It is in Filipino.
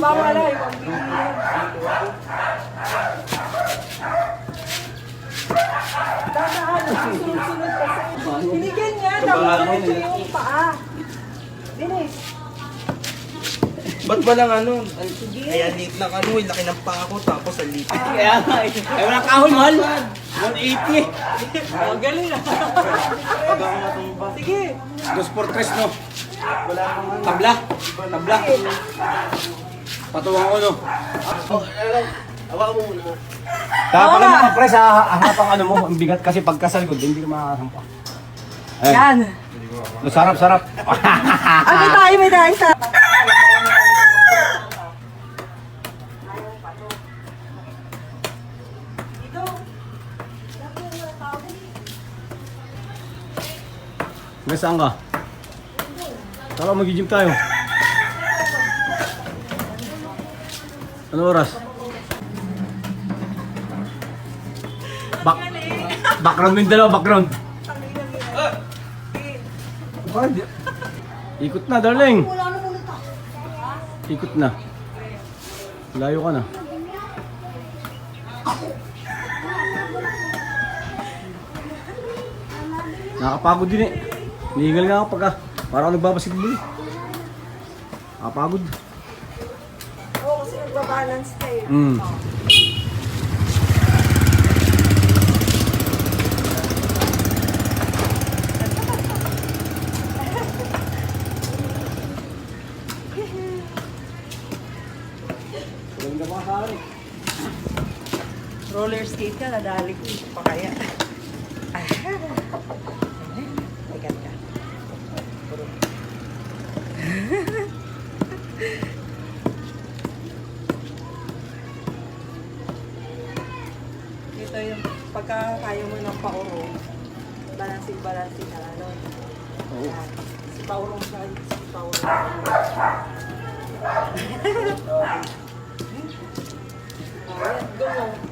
Bawal ay, pambili. Dadaan, susunod-sunod kasi. Binigyan niya, tapos diretso yung paa. Bilis. Ba't ba lang ano? Ang- Kaya liit ng ano, eh, laki ng paa ko, tapos ang liit. Kaya nga eh. Ay, wala kahon, mahal. 180. Oh, galing na. Sige. Dos por tres, no? Tabla. Tabla. Patuwang ko, no? Hawakan mo muna. Kaya pala mga pres, ah, hanap ang ano mo, ang bigat kasi pagkasal ko, hindi ka makasampa. Yan. Sarap, sarap. Ah, may tayo, may tayo sa... May saan ka? Tara, mag-gym tayo. Ano oras? Back, background mo yung dalawa, background. Ba, di- Ikot na, darling. Ikot na. Layo ka na. Nakakapagod din eh. Nihingal nga ako pagka. Para ako nagbabasketball eh. Nakakapagod. Nagbabalance ka eh. Mm. Roller skate ka, nadali ko. eh. Pa kaya. Ah. Ay, ganda. Ito pagka kaya mo ng pauro, balancing-balancing na ano. Oo. Yan. Si Pauro siya, si Pauro. Ayan, go mo.